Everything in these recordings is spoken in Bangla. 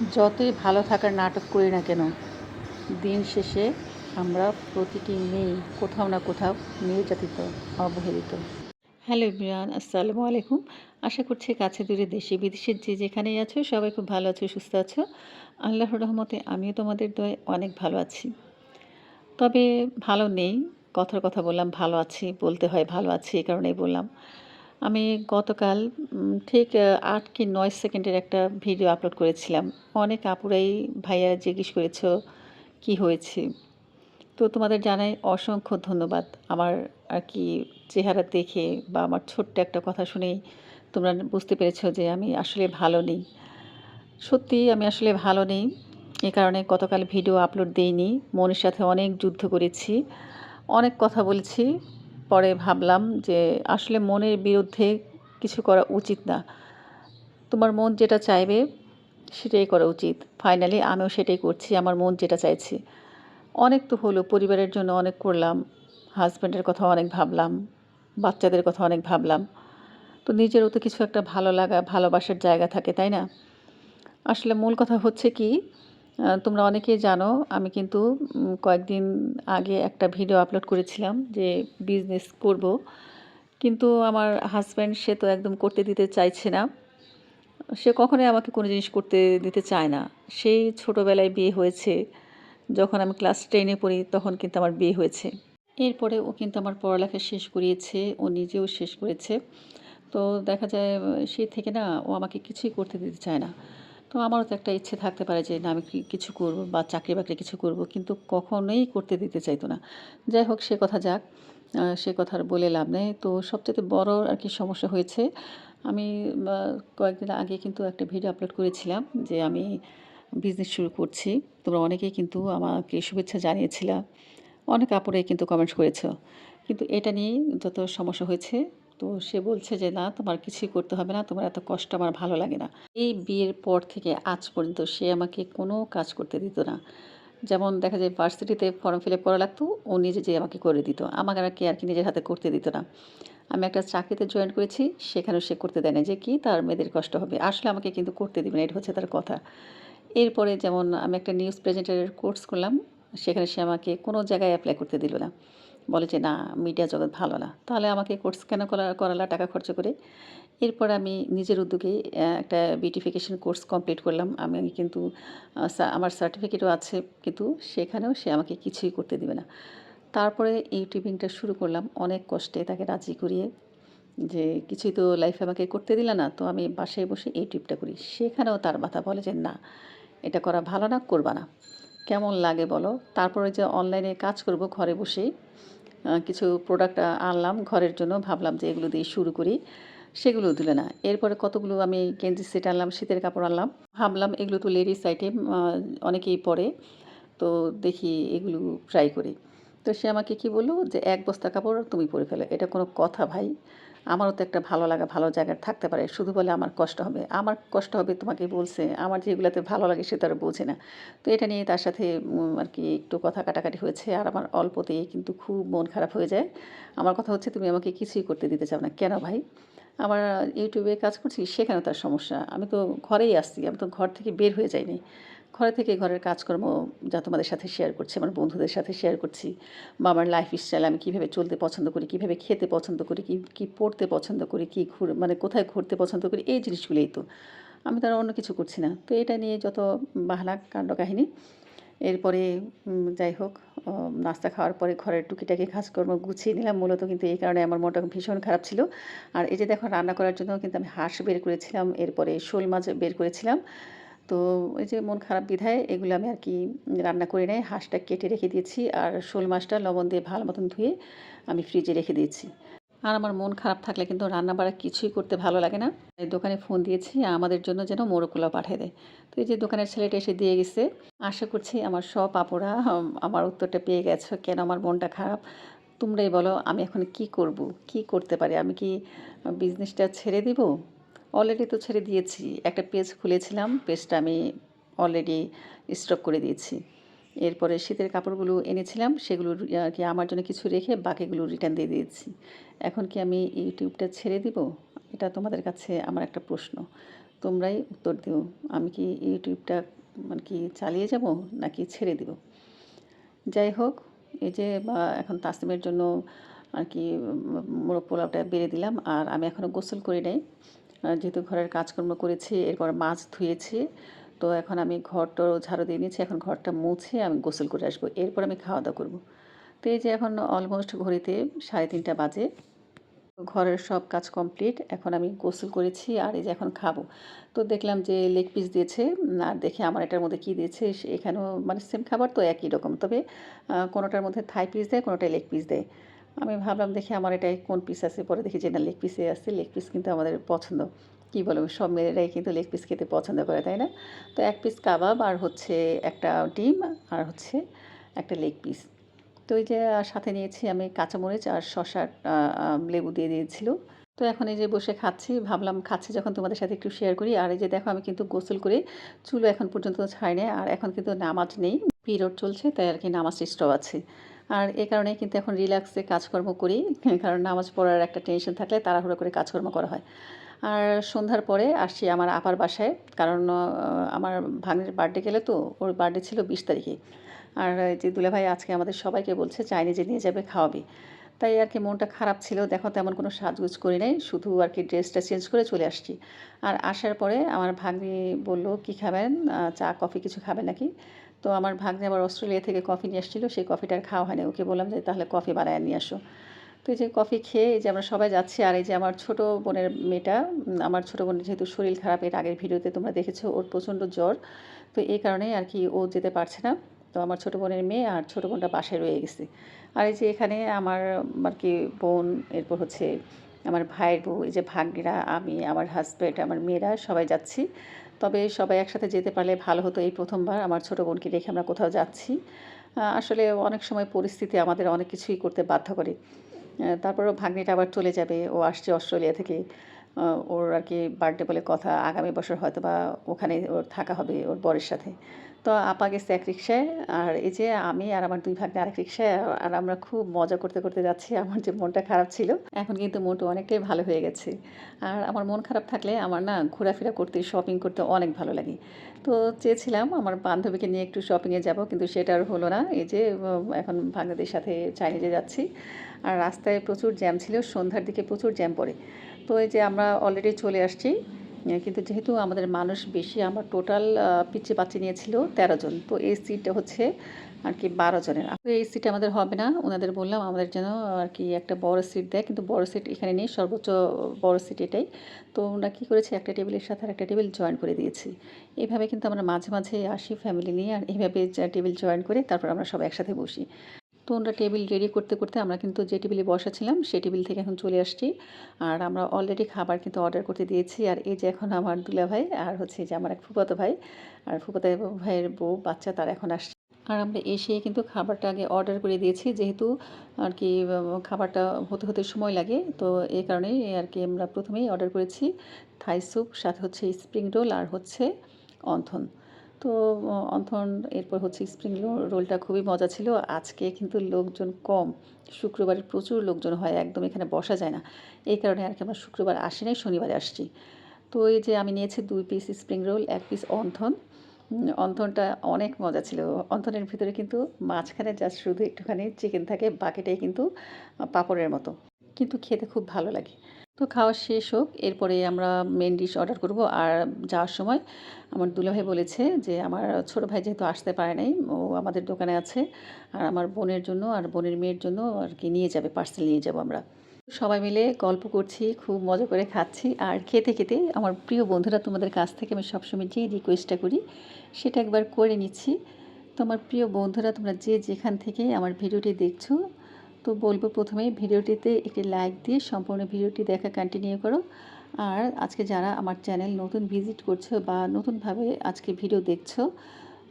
যতই ভালো থাকার নাটক করি না কেন, দিন শেষে আমরা প্রতিটি মেয়ে কোথাও না কোথাও নির্যাতিত, অবহেলিত। হ্যালো ইমরান আসসালামু আলাইকুম। আশা করছি কাছে দূরে দেশে বিদেশের যে যেখানেই আছো, সবাই খুব ভালো আছো, সুস্থ আছো। আল্লাহর রহমতে আমিও তোমাদের দয়ে অনেক ভালো আছি। তবে ভালো নেই, কথার কথা বললাম, ভালো আছি, বলতে হয় ভালো আছি এই কারণেই বললাম। আমি গতকাল ঠিক আট কি নয় সেকেন্ডের একটা ভিডিও আপলোড করেছিলাম। অনেক আপুরাই ভাইয়া জিজ্ঞেস করেছ, কি হয়েছে? তো তোমাদের জানাই অসংখ্য ধন্যবাদ। আমার আর কি চেহারা দেখে বা আমার ছোট্ট একটা কথা শুনেই তোমরা বুঝতে পেরেছ যে আমি আসলে ভালো নেই। সত্যি আমি আসলে ভালো নেই। এ কারণে গতকাল ভিডিও আপলোড দেইনি। মনের সাথে অনেক যুদ্ধ করেছি। অনেক কথা বলেছি। পরে ভাবলাম যে আসলে মনের বিরুদ্ধে কিছু করা উচিত না। তোমার মন যেটা চাইবে সেটাই করা উচিত। ফাইনালি আমিও সেটাই করছি, আমার মন যেটা চাইছি। অনেক তো হলো, পরিবারের জন্য অনেক করলাম হাজব্যান্ডের কথা অনেক ভাবলাম, বাচ্চাদের কথা অনেক ভাবলাম। তো নিজেরও তো কিছু একটা ভালো লাগা, ভালোবাসার জায়গা থাকে, তাই না? আসলে মূল কথা হচ্ছে কি তোমরা অনেকেই জানো, আমি কিন্তু কয়েকদিন আগে একটা ভিডিও আপলোড করেছিলাম যে বিজনেস করব। কিন্তু আমার হাজব্যান্ড সে তো একদম করতে দিতে চাইছে না। সে কখনোই আমাকে কোনো জিনিস করতে দিতে চায় না। সেই ছোটোবেলায় বিয়ে হয়েছে। যখন আমি ক্লাস টেনে পড়ি, তখন কিন্তু আমার বিয়ে হয়েছে। এরপরে ও কিন্তু আমার পড়ালেখা শেষ করিয়েছে, ও নিজেও শেষ করেছে। তো দেখা যায়, সে থেকে না, ও আমাকে কিছুই করতে দিতে চায় না। তো আমারও তো একটা ইচ্ছে থাকতে পারে যে, না, আমি কিছু করব বা চাকরি বাকরি কিছু করব। কিন্তু কখনোই করতে দিতে চাইতো না। যাই হোক, সে কথা যাক সে কথা আর বলে লাভ নেই। তো সবচেয়ে বড় আর কি সমস্যা হয়েছে, আমি কয়েকদিন আগে কিন্তু একটা ভিডিও আপলোড করেছিলাম যে, আমি বিজনেস শুরু করছি। তোমরা অনেকেই কিন্তু আমাকে শুভেচ্ছা জানিয়েছিলাম অনেক আপুরাই কিন্তু কমেন্টস করেছ। কিন্তু এটা নিয়েই যত সমস্যা হয়েছে তো সে বলছে যে, না, তোমার কিছুই করতে হবে না, তোমার এত কষ্ট আমার ভালো লাগে না। এই বিয়ের পর থেকে আজ পর্যন্ত সে আমাকে কোনো কাজ করতে দিত না। যেমন দেখা যায় ভার্সিটিতে ফর্ম ফিল আপ করা লাগতো, ও নিজে যে আমাকে করে দিত। আমাকে আর কি আর কি নিজের হাতে করতে দিত না। আমি একটা চাকরিতে জয়েন করেছি, সেখানেও সে করতে দেয় না যে, কি, তার মেয়েদের কষ্ট হবে? আসলে আমাকে কিন্তু করতে দিবে না, এটা হচ্ছে তার কথা। এরপরে যেমন আমি একটা নিউজ প্রেজেন্টারের কোর্স করলাম, সেখানে সে আমাকে কোনো জায়গায় অ্যাপ্লাই করতে দিল না। বলে যে, না মিডিয়া জগৎ ভালো না। তাহলে আমাকে কোর্স কেন করা, করালা টাকা খরচ করে? এরপর আমি নিজের উদ্যোগে একটা বিউটিফিকেশন কোর্স কমপ্লিট করলাম। আমি কিন্তু আমার সার্টিফিকেটও আছে কিন্তু সেখানেও সে আমাকে কিছুই করতে দিবে না। তারপরে ইউটিউবিংটা শুরু করলাম। অনেক কষ্টে তাকে রাজি করিয়ে যে, কিছুই তো লাইফে আমাকে করতে দিলে না, তো আমি বাসায় বসে এই ইউটিউবটা করি। সেখানেও তার মাথা বলে যে, না, এটা করা ভালো না, করবা না। কেমন লাগে বলো? তারপরে যে অনলাইনে কাজ করব, ঘরে বসেই কিছু প্রোডাক্ট আনলাম, ঘরের জন্য ভাবলাম যে এগুলো দিয়ে শুরু করি, সেগুলো দিলে না। এরপরে কতগুলো আমি গেঞ্জি সেট আনলাম, শীতের কাপড় আনলাম, ভাবলাম এগুলো তো লেডিস আইটেম অনেকেই পরে, তো দেখি এগুলো ট্রাই করি। তো সে আমাকে কি বলল যে, এক বস্তা কাপড় তুমি পরে ফেলো। এটা কোনো কথা ভাই। আমারও তো একটা ভালো লাগা ভালো জায়গায় থাকতে পারে, শুধু বলে আমার কষ্ট হবে। আমার কষ্ট হবে তোমাকে বলছে, আমার যেগুলোতে ভালো লাগে সে তারা বোঝে না। তো এটা নিয়ে তার সাথে আর কি একটু কথা কাটাকাটি হয়েছে, আর আমার অল্পতেই কিন্তু খুব মন খারাপ হয়ে যায়। আমার কথা হচ্ছে, তুমি আমাকে কিছুই করতে দিতে চাও না। কেন ভাই? আমার ইউটিউবে কাজ করছি সেখানেও তার সমস্যা। আমি তো ঘরেই আসছি, আমি তো ঘর থেকে বের হয়ে যাইনি। ঘরে থেকে ঘরের কাজকর্ম যা তোমাদের সাথে শেয়ার করছি, আমার বন্ধুদের সাথে শেয়ার করছি বা আমার লাইফ স্টাইল আমি কীভাবে চলতে পছন্দ করি, কীভাবে খেতে পছন্দ করি, কী কী পড়তে পছন্দ করি, কী ঘুর মানে কোথায় ঘুরতে পছন্দ করি, এই জিনিসগুলোই তো। আমি তার অন্য কিছু করছি না। তো এটা নিয়ে যত বাহানা, কাণ্ড কাহিনী, এরপরে যাই হোক নাস্তা খাওয়ার পরে ঘরের টুকিটাকি কাজকর্ম গুছিয়ে নিলাম। মূলত কিন্তু এই কারণে আমার মনটা ভীষণ খারাপ ছিল। আর এই যে দেখো, রান্না করার জন্য কিন্তু আমি হাঁস বের করেছিলাম। এরপরে শোল মাছ বের করেছিলাম। তো এই যে মন খারাপ বিধায় এগুলো আমি আর কি রান্না করে নেই। হাঁসটা কেটে রেখে দিয়েছি আর শোল মাছটা লবণ দিয়ে ভালো মতন ধুয়ে আমি ফ্রিজে রেখে দিয়েছি। আর আমার মন খারাপ থাকলে কিন্তু রান্না বাড়া কিছুই করতে ভালো লাগে না। তাই দোকানে ফোন দিয়েছি, আমাদের জন্য যেন মোরকুলা পাঠিয়ে দেয়। তো এই যে দোকানের ছেলেটা এসে দিয়ে গেছে। আশা করছি আমার সব আপুরা আমার উত্তরটা পেয়ে গেছো। কেন আমার মনটা খারাপ? তোমরাই বলো আমি এখন কি করব? কি করতে পারি? আমি কি বিজনেসটা ছেড়ে দিব? অলরেডি তো ছেড়ে দিয়েছি। একটা পেজ খুলেছিলাম পেজটা আমি অলরেডি স্টক করে দিয়েছি। এরপরে শীতের কাপড়গুলো এনেছিলাম, সেগুলো আর কি আমার জন্য কিছু রেখে বাকিগুলো রিটার্ন দিয়ে দিয়েছি। এখন কি আমি ইউটিউবটা ছেড়ে দিব? এটা তোমাদের কাছে আমার একটা প্রশ্ন। তোমরাই উত্তর দিও। আমি কি ইউটিউবটা মানে কি চালিয়ে যাব নাকি ছেড়ে দিব? যাই হোক, এই যে এখন তাসিমের জন্য আর কি মোরগ পোলাওটা বেড়ে দিলাম। আর আমি এখনও গোসল করি নাই। যেহেতু ঘরের কাজকর্ম করেছি, এরপর মাছ ধুয়েছি, তো এখন আমি ঘরটা ঝাড়ু দিয়ে নিয়েছি এখন ঘরটা মুছে আমি গোসল করে আসব, এরপর আমি খাওয়া দাওয়া করব। তো এই যে এখন অলমোস্ট ঘড়িতে সাড়ে তিনটা বাজে, ঘরের সব কাজ কমপ্লিট এখন আমি গোসল করেছি আর এই যে এখন খাব। তো দেখলাম যে লেগ পিস দিয়েছে, আর দেখে আমার এটার মধ্যে কী দিয়েছে, এখানেও মানে সেম খাবার তো একই রকম, তবে কোনোটার মধ্যে থাই পিস দেয়, কোনোটায় লেগ পিস দেয়। আমি ভাবলাম, দেখি আমার এটাই কোন পিস আছে। পরে দেখি যে না লেগ পিসে আছে। লেগ পিস কিন্তু আমাদের পছন্দ। কী বলব, সব মেয়েরাই কিন্তু লেগ পিস খেতে পছন্দ করে, তাই না? তো এক পিস কাবাব আর হচ্ছে একটা ডিম আর হচ্ছে একটা লেগ পিস তো ওই যে সাথে নিয়েছি আমি কাঁচামরিচ আর শশার লেবু দিয়ে দিয়েছিল। তো এখন এই যে বসে খাচ্ছি, ভাবলাম খাচ্ছি যখন তোমাদের সাথে একটু শেয়ার করি। আর এই যে দেখো, আমি কিন্তু গোসল করে চুলো এখন পর্যন্ত ছাড়ি না আর এখন কিন্তু নামাজ নেই, পিরিয়ড চলছে, তাই আর কি নামাজ স্টপ আছে। আর এ কারণে কিন্তু এখন রিল্যাক্সে কাজকর্ম করি, কারণ নামাজ পড়ার একটা টেনশন থাকলে তাড়াহুড়ো করে কাজকর্ম করা হয়। আর সন্ধ্যার পরে আসছি আমার আপার বাসায়, কারণ আমার ভাগ্নের বার্থডে গেলে তো, ওর বার্থডে ছিল বিশ তারিখে। আর যে দুলাভাই আজকে আমাদের সবাইকে বলছে, চাইনিজে নিয়ে যাবে, খাওয়াবে। তাই আর কি মনটা খারাপ ছিল, দেখো তেমন কোনো সাজগুজ করি নাই, শুধু আর কি ড্রেসটা চেঞ্জ করে চলে আসছি। আর আসার পরে আমার ভাগ্নি বলল, কি খাবেন? চা, কফি কিছু খাবেন নাকি? তো আমার ভাগ্নে আবার অস্ট্রেলিয়া থেকে কফি নিয়ে আসছিল, সেই কফিটা আর খাওয়া হয়নি। ওকে বললাম যে, তাহলে কফি বানায় নিয়ে আসো। তো এই যে কফি খেয়ে এই যে আমরা সবাই যাচ্ছি, আর এই যে আমার ছোট বোনের মেয়েটা আমার ছোটো বোনের যেহেতু শরীর খারাপ, এর আগের ভিডিওতে তোমরা দেখেছ, ওর প্রচণ্ড জ্বর। তো এই কারণেই আর কি ও যেতে পারছে না। তো আমার ছোটো বোনের মেয়ে আর ছোটো বোনটা বাসায় রয়ে গেছে। আর এই যে এখানে আমার আর কি বোন, এরপর হচ্ছে আমার ভাইয়ের বউ, এই যে ভাগ্যিরা আমি, আমার হাজব্যান্ড আমার মেয়েরা, সবাই যাচ্ছি। তবে সবাই একসাথে যেতে পারলে ভালো হতো এই প্রথমবার। আমার ছোটো বোনকে রেখে আমরা কোথাও যাচ্ছি। আসলে অনেক সময় পরিস্থিতি আমাদের অনেক কিছুই করতে বাধ্য করে। তারপরেও ভাগ্নিটা আবার চলে যাবে। ও আসছে অস্ট্রেলিয়া থেকে। ওর আর কি বার্থডে বলে কথা। আগামী বছর হয়তো বা ওখানে ওর থাকা হবে, ওর বরের সাথে। তো আপা গেছে এক রিক্সায় আর এই যে আমি আর আমার দুই ভাগ্নে আরেক রিক্সায় আর আমরা খুব মজা করতে করতে যাচ্ছি। আমার যে মনটা খারাপ ছিল, এখন কিন্তু মনটা অনেকটাই ভালো হয়ে গেছে। আর আমার মন খারাপ থাকলে আমার না ঘোরাফেরা করতে শপিং করতে অনেক ভালো লাগে। তো চেয়েছিলাম আমার বান্ধবীকে নিয়ে একটু শপিংয়ে যাব, কিন্তু সেটা আর হলো না। এই যে এখন ভাগ্নেদের সাথে চাইনিজে যাচ্ছি। আর রাস্তায় প্রচুর জ্যাম ছিল, সন্ধ্যার দিকে প্রচুর জ্যাম পড়ে। তো এই যে আমরা অলরেডি চলে আসছি। কিন্তু যেহেতু আমাদের মানুষ বেশি, আমার টোটাল পিচ্ছে পাচ্ছি নিয়েছিল তেরো জন। তো এই সিটটা হচ্ছে আর কি বারো জনের। তো এই সিট আমাদের হবে না। ওনাদের বললাম আমাদের যেন আর কি একটা বড় সিট দেয়, কিন্তু বড় সিট এখানে নেই, সর্বোচ্চ বড় সিট এটাই। তো ওনারা কী করেছে, একটা টেবিলের সাথে আর একটা টেবিল জয়েন করে দিয়েছি। এইভাবে কিন্তু আমরা মাঝে মাঝে আসি ফ্যামিলি নিয়ে, আর এইভাবে টেবিল জয়েন করে, তারপর আমরা সব একসাথে বসি। তো আমরা টেবিল রেডি করতে করতে আমরা কিন্তু যে টেবিলে বসাছিলাম সেই টেবিল থেকে এখন চলে আসছি। আর আমরা অলরেডি খাবার কিন্তু অর্ডার করতে দিয়েছি। আর এই যে এখন আমার দুলা ভাই আর হচ্ছে যে আমার এক ফুপাতো ভাই। আর ফুপাতো ভাইয়ের বউ, বাচ্চা তার এখন আসছে। আর আমরা এসে কিন্তু খাবারটা আগে অর্ডার করে দিয়েছি। যেহেতু আর কি খাবারটা হতে হতে সময় লাগে, তো এই কারণেই আর কি আমরা প্রথমেই অর্ডার করেছি। থাই স্যুপ, সাথে হচ্ছে স্প্রিং রোল আর হচ্ছে অন্থন। তো অন্থন এরপর হচ্ছে স্প্রিং রোলটা খুবই মজা ছিল। আজকে কিন্তু লোকজন কম। শুক্রবারে প্রচুর লোকজন হয়, একদম এখানে বসা যায় না। এই কারণে আর কি আমরা শুক্রবার আসি নাই, শনিবারে আসছি। তো এই যে আমি নিয়েছি দুই পিস স্প্রিং রোল এক পিস অন্থন অন্থনটা অনেক মজা ছিল। অন্থনের ভিতরে কিন্তু মাঝখানে জাস্ট শুধু একটুখানি চিকেন থাকে, বাকিটাই কিন্তু পাঁপড়ের মতো। কিন্তু খেতে খুব ভালো লাগে। তো খাওয়া শেষ হোক, এরপরে আমরা মেন ডিশ অর্ডার করব। আর যাওয়ার সময় আমার দুলাভাই বলেছে যে, আমার ছোটো ভাই যেহেতু আসতে পারে নাই, ও আমাদের দোকানে আছে, আর আমার বোনের জন্য আর বোনের মেয়ের জন্য আর কি নিয়ে যাবে পার্সেল নিয়ে যাব আমরা। সবাই মিলে গল্প করছি, খুব মজা করে খাচ্ছি, আর খেতে খেতে আমার প্রিয় বন্ধুরা তোমাদের কাছ থেকে আমি সবসময় যে রিকোয়েস্টটা করি, সেটা একবার করে নিচ্ছি। তো আমার প্রিয় বন্ধুরা, তোমরা যে যেখান থেকে আমার ভিডিওটি দেখছ তো বলব প্রথমে ভিডিওটিতে একটি লাইক দিয়ে সম্পূর্ণ ভিডিওটি দেখা কন্টিনিউ করো। আর আজকে যারা আমার চ্যানেল নতুন ভিজিট করছ বা নতুনভাবে আজকে ভিডিও দেখছ,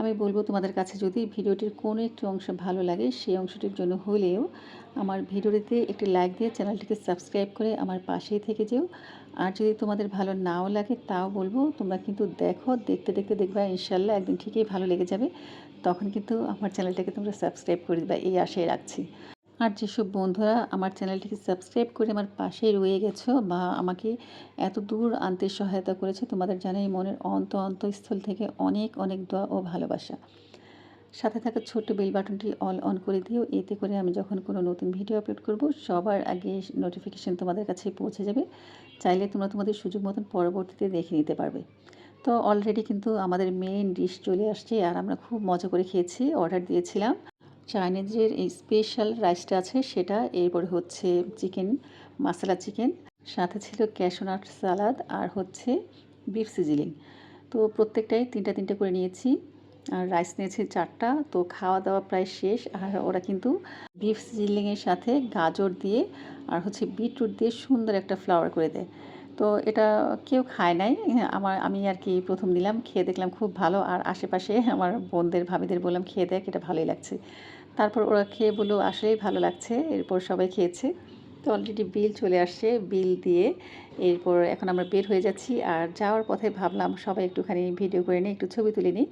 আমি বলব তোমাদের কাছে যদি ভিডিওটির কোনো একটি অংশ ভালো লাগে, সেই অংশটির জন্য হলেও আমার ভিডিওটিতে একটি লাইক দিয়ে চ্যানেলটিকে সাবস্ক্রাইব করে আমার পাশেই থেকে যেও। আর যদি তোমাদের ভালো নাও লাগে, তাও বলব তোমরা কিন্তু দেখো, দেখতে দেখতে দেখবা, ইনশাল্লাহ একদিন ঠিকই ভালো লেগে যাবে। তখন কিন্তু আমার চ্যানেলটাকে তোমরা সাবস্ক্রাইব করে দিবা, এই আশায় রাখছি। আর যেসব বন্ধুরা আমার চ্যানেলটিকে সাবস্ক্রাইব করে আমার পাশেই রয়ে গেছো বা আমাকে এত দূর আনতে সহায়তা করেছে, তোমাদের জানাই মনের অন্ত অন্তঃস্থল থেকে অনেক অনেক দোয়া ও ভালোবাসা। সাথে থাকা ছোট্ট বেল বাটনটি অল অন করে দিও, এতে করে আমি যখন কোনো নতুন ভিডিও আপলোড করব, সবার আগে নোটিফিকেশান তোমাদের কাছে পৌঁছে যাবে। চাইলে তোমরা তোমাদের সুযোগ মতন পরবর্তীতে দেখে নিতে পারবে। তো অলরেডি কিন্তু আমাদের মেন ডিশ চলে আসছে, আর আমরা খুব মজা করে খেয়েছি অর্ডার দিয়েছিলাম। চাইনিজের এই স্পেশাল রাইসটা আছে সেটা এরপরে হচ্ছে চিকেন মশলা চিকেন সাথে ছিল ক্যাশোনাট সালাদ আর হচ্ছে বিফ সিজিলিং তো প্রত্যেকটাই তিনটা তিনটা করে নিয়েছি আর রাইস নিয়েছি চারটা। তো খাওয়া দাওয়া প্রায় শেষ আর ওরা কিন্তু বিফ সিজিলিংয়ের সাথে গাজর দিয়ে আর হচ্ছে বিটরুট দিয়ে সুন্দর একটা ফ্লাওয়ার করে দেয়। তো এটা কেউ খায় নাই হ্যাঁ, আমার আমি আর কি প্রথম নিলাম খেয়ে দেখলাম খুব ভালো। আর আশেপাশে আমার বোনদের ভাবিদের বললাম খেয়ে দেখ এটা ভালোই লাগছে। তারপর ওরা খেয়ে বলল, আসলেই ভালো লাগছে। এরপর সবাই খেয়েছে। তো অলরেডি বিল চলে আসছে বিল দিয়ে এরপর এখন আমরা বের হয়ে যাচ্ছি। আর যাওয়ার পথে ভাবলাম সবাই একটুখানি ভিডিও করে নিই, একটু ছবি তুলে নিই।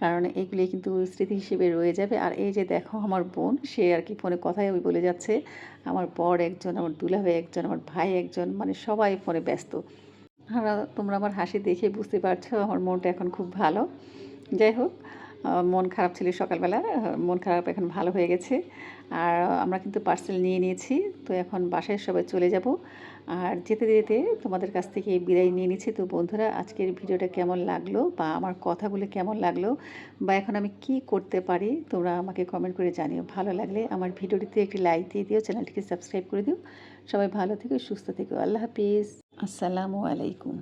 কারণ এগুলি কিন্তু স্মৃতি হিসেবে রয়ে যাবে। আর এই যে দেখো আমার বোন, সে আর কি ফোনে কথাই ওই বলে যাচ্ছে, আমার বর একজন, আমার দুলাভাই একজন, আমার ভাই একজন। মানে সবাই ফোনে ব্যস্ত। তোমরা আমার হাসি দেখে বুঝতে পারছ আমার মনটা এখন খুব ভালো। যাই হোক মন খারাপ ছিল সকালবেলা মন খারাপ এখন ভালো হয়ে গেছে। আর আমরা কিন্তু পার্সেল নিয়ে নিয়েছি, তো এখন বাসায় সবাই চলে যাব। আর যেতে যেতে তোমাদের কাছ থেকে বিদায় নিয়ে নিচ্ছি। তো বন্ধুরা, আজকের ভিডিওটা কেমন লাগল বা আমার কথাগুলো কেমন লাগল বা এখন আমি কি করতে পারি, তোমরা আমাকে কমেন্ট করে জানিও। ভালো লাগলে আমার ভিডিওটিতে একটি লাইক দিয়ে দিও, চ্যানেলটিকে সাবস্ক্রাইব করে দিও। সবাই ভালো থেকো, সুস্থ থেকো। আল্লাহ হাফিজ। আসসালামু আলাইকুম।